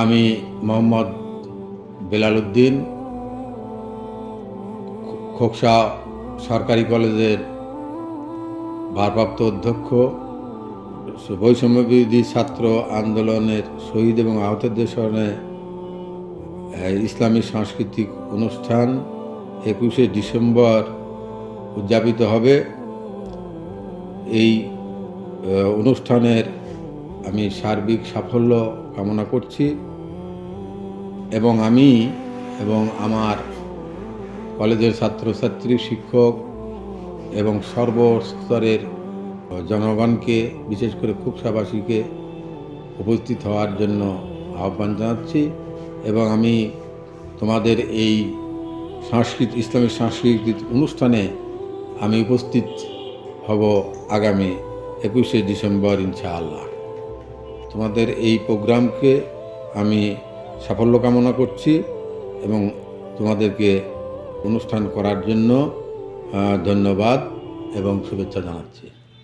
আমি মোহাম্মদ বেলাল উদ্দিন খোকসা সরকারি কলেজের ভারপ্রাপ্ত অধ্যক্ষ, বৈষম্য বিরোধী ছাত্র আন্দোলনের শহীদ এবং আহতদের স্মরণে ইসলামী সাংস্কৃতিক অনুষ্ঠান একুশে ডিসেম্বর উদযাপিত হবে। এই অনুষ্ঠানের আমি সার্বিক সাফল্য কামনা করছি এবং আমি এবং আমার কলেজের ছাত্রছাত্রী, শিক্ষক এবং সর্বস্তরের জনগণকে, বিশেষ করে খুবসাবাসীকে উপস্থিত হওয়ার জন্য আহ্বান জানাচ্ছি এবং আমি তোমাদের এই সংস্কৃত ইসলামিক সাংস্কৃতিক অনুষ্ঠানে আমি উপস্থিত হব আগামী একুশে ডিসেম্বর ইনশাআল্লাহ। তোমাদের এই প্রোগ্রামকে আমি সাফল্য কামনা করছি এবং তোমাদেরকে অনুষ্ঠান করার জন্য ধন্যবাদ এবং শুভেচ্ছা জানাচ্ছি।